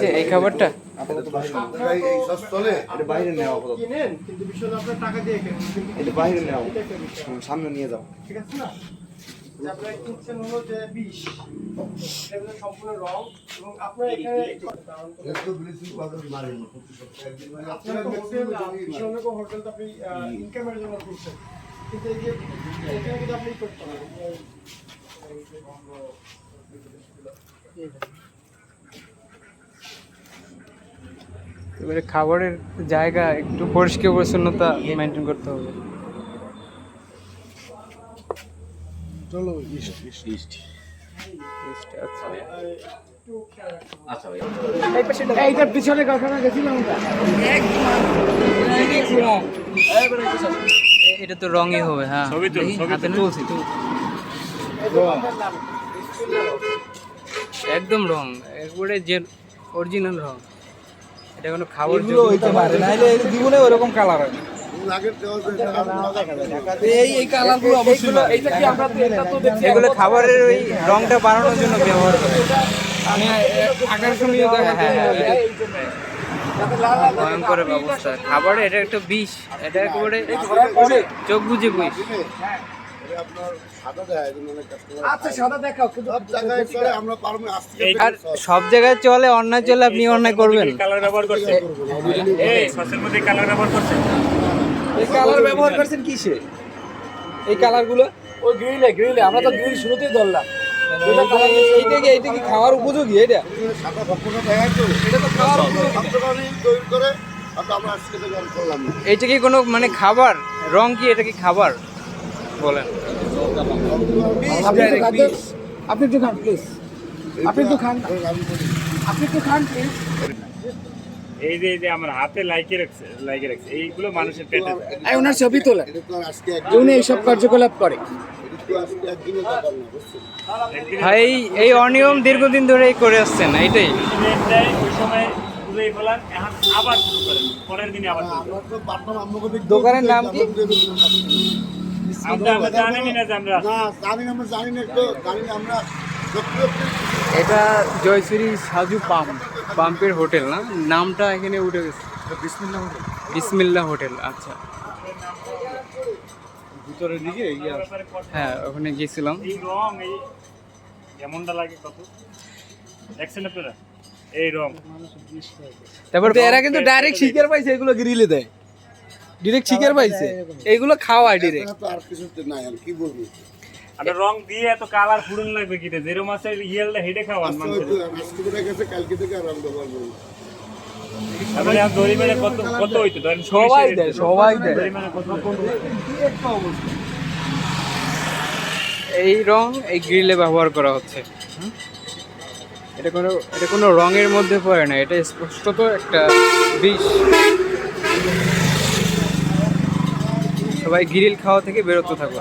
যে এই খাবারটা? বাইরে নেওয়া কিন্তু আপনার টাকা দিয়ে বাইরে নেওয়া সামনে নিয়ে যাও ঠিক আছে না বিষ সম্পূর্ণ রং এখানে হোটেল আপনি ইনকামের করছেন আপনি এবারে খাবারের জায়গা একটু পরিষ্কার পরিচ্ছন্নতা মেনটেন করতে হবে। চলো ইস্ট ইস্ট ইস্ট আচ্ছা। এইটার পিছনে কারখানা গেছিলাম এটা তো রঙই হবে হ্যাঁ। হাতে তুলছি। একদম রং একবারে যে অরিজিনাল রং। এটা কোনো খাবার এগুলো হইতে পারে নাহলে জীবনে ওরকম কালার হয় না। আগের দেওয়া এই এই কালারগুলো অবশ্যই না। এইটা কি আমরা তো এটা তো দেখছি। এগুলো খাবারের ওই রংটা বাড়ানোর জন্য ব্যবহার করে মানে আকর্ষণীয় দেখা হ্যাঁ, হ্যাঁ, ভয়ঙ্কর অবস্থা খাবারে এটা একটা বিষ। এটা একেবারে চোখ বুঝে বিষ। আচ্ছা সাদা দেখাও কিন্তু সব জায়গায় চলে আর সব জায়গায় অন্যায় চলে আপনি অন্যায় করবেন। কালার ব্যবহার করছে এই কালার ব্যবহার করছে এই কালার ব্যবহার করছেন কিসে? এই কালারগুলো ওই গ্রিলে গ্রিলে আমরা তো গ্রিল শুরুতেই ধরলাম। এইটা কি এইটা কি খাওয়ার উপযোগী এটা? তো। খাওয়ার উপযোগী। এটা কি কোনো মানে খাবার? রং কি এটা কি খাবার? বলেন। আপনি একটু খান প্লিজ আপনি একটু খান। আপনি একটু খান প্লিজ এই যে এই যে আমার হাতে লাইকে রাখছে লাইকে রাখছে এইগুলো মানুষের পেটে যায়। ওনার ছবি তোলেন। এটা তো আর উনি এইসব কার্যকলাপ করে। এটা তো আজকে একদিনের ব্যাপার না বুঝছেন একদিন ভাই এই অনিয়ম দীর্ঘদিন ধরেই করে আসছেন এইটাই। ওই সময় ফেলান এখন আবার শুরু করেন পরের দিনে আবার দোকানের নাম কি? এটা জয়শ্রী সাজু পাম্প পাম্পের হোটেল না? নামটা এখানে উঠে গেছে। বিসমিল্লাহ বিসমিল্লা হোটেল। আচ্ছা। ভিতরের দিকে ইয়া হ্যাঁ ওখানে গিয়েছিলাম এই এই কেমনটা লাগে কত? দেখছেন আপনারা? এই রং। তারপর এরা কিন্তু ডাইরেক্ট শিকার পাইছে এগুলো গ্রিলে দেয়। ডিরেক্ট শিকার পাইছে? এইগুলো খাওয়ায় ডিরেক্ট আর কিছু তো নাই আর কি বলব? আর রং দিয়ে এত কালার ফুরন লাগবে কি রে যেরকম মাছের ইয়েলটা হেডে খাওয়ান আজকে আজকে থেকে গেছে কালকে থেকে আর আমরা ব্যবহার করব তারপরে আর দড়ি মেরে কত কত হইতো? ধরেন সবাই দেয় সবাই দেয়। দড়ি মেরে কত এই রং এই গ্রিলে ব্যবহার করা হচ্ছে। এটা কোনো এটা কোনো রঙের মধ্যে পড়ে না এটা স্পষ্টত একটা বিষ। সবাই গ্রিল খাওয়া থেকে বেরোতে থাকো।